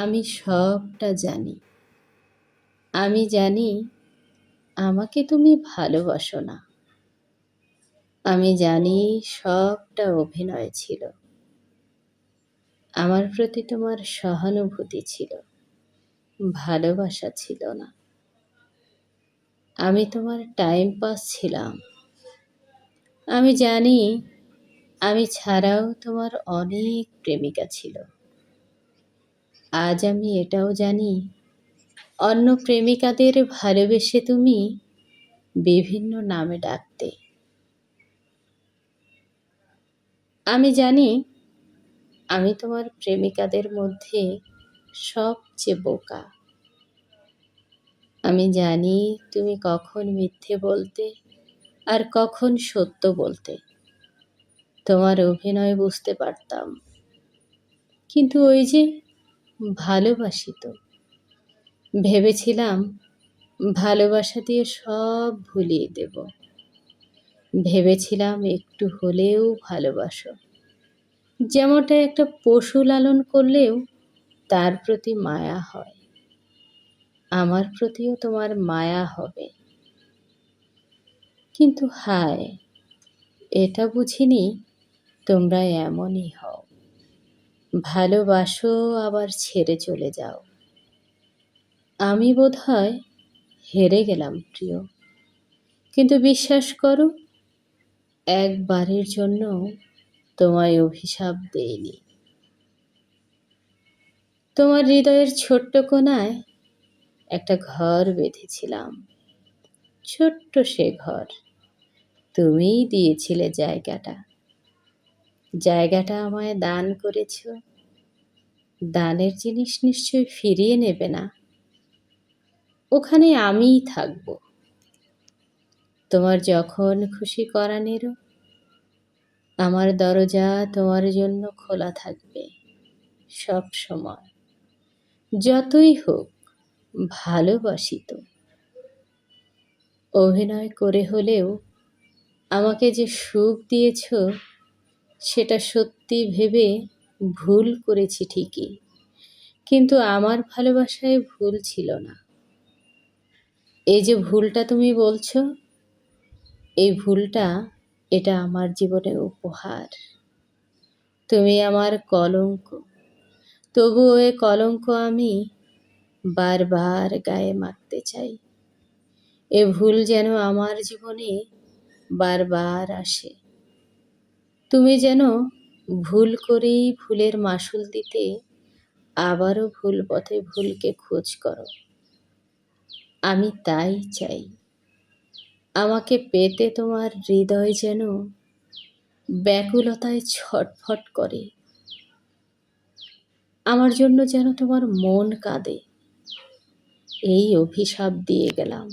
আমি সবটা জানি। আমি জানি আমাকে তুমি ভালোবাসো না। আমি জানি সবটা অভিনয় ছিল। আমার প্রতি তোমার সহানুভূতি ছিল। ভালোবাসা ছিল না। আমি তোমার টাইম পাস ছিলাম। আমি জানি আমি ছাড়াও তোমার অনেক প্রেমিকা ছিল। আজ আমি এটাও জানি, অন্য প্রেমিকাদের ভালোবেসে তুমি বিভিন্ন নামে ডাকতে। আমি জানি, আমি তোমার প্রেমিকাদের মধ্যে সবচেয়ে বোকা। আমি জানি তুমি কখন মিথ্যে বলতে আর কখন সত্য বলতে। তোমার অভিনয় বুঝতে পারতাম। কিন্তু ওই যে ভালোবাসি তো ভেবেছিলাম ভালোবাসা দিয়ে সব ভুলিয়ে দেব। ভেবেছিলাম একটু হলেও ভালোবাসো। যেমনটা একটা পশু লালন করলেও তার প্রতি মায়া হয়। আমার প্রতিও তোমার মায়া হবে। কিন্তু হায়, এটা বুঝিনি তোমরা এমনই হও। ভালোবাসো, আবার ছেড়ে চলে যাও। আমি বোধ হয় হেরে গেলাম, প্রিয়। কিন্তু বিশ্বাস করো, একবারের জন্য তোমায় অভিশাপ দেয়নি তোমার হৃদয়ের ছোট্ট কোনায় একটা ঘর বেঁধেছিলাম। ছোট্ট সে ঘর। তুমিই দিয়েছিলে জায়গাটা। জায়গাটা আমায় দান করেছ। দানের জিনিস নিশ্চয় ফিরিয়ে নেবে না। ওখানে আমিই থাকব। তোমার যখন খুশি করানেরও আমার দরজা তোমার জন্য খোলা থাকবে সব সময়। যতই হোক, ভালোবাসি তো। অভিনয় করে হলেও আমাকে যে সুখ দিয়েছ সেটা সত্যি ভেবে ভুল করেছি ঠিকই। কিন্তু আমার ভালোবাসায় ভুল ছিল না। এই যে ভুলটা তুমি বলছো, এই ভুলটা এটা আমার জীবনের উপহার। তুমি আমার কলঙ্ক তবুও এ কলঙ্ক আমি বারবার গায়ে মাখতে চাই। এ ভুল যেন আমার জীবনে বারবার আসে। তুমি যেন ভুল করেই ভুলের মাসুল দিতে আবারও ভুল পথে ভুলকে খোঁজ করো। আমি তাই চাই। আমাকে পেতে তোমার হৃদয় যেন ব্যাকুলতায় ছটফট করে। আমার জন্য যেন তোমার মন কাঁদে। এই অভিশাপ দিয়ে গেলাম।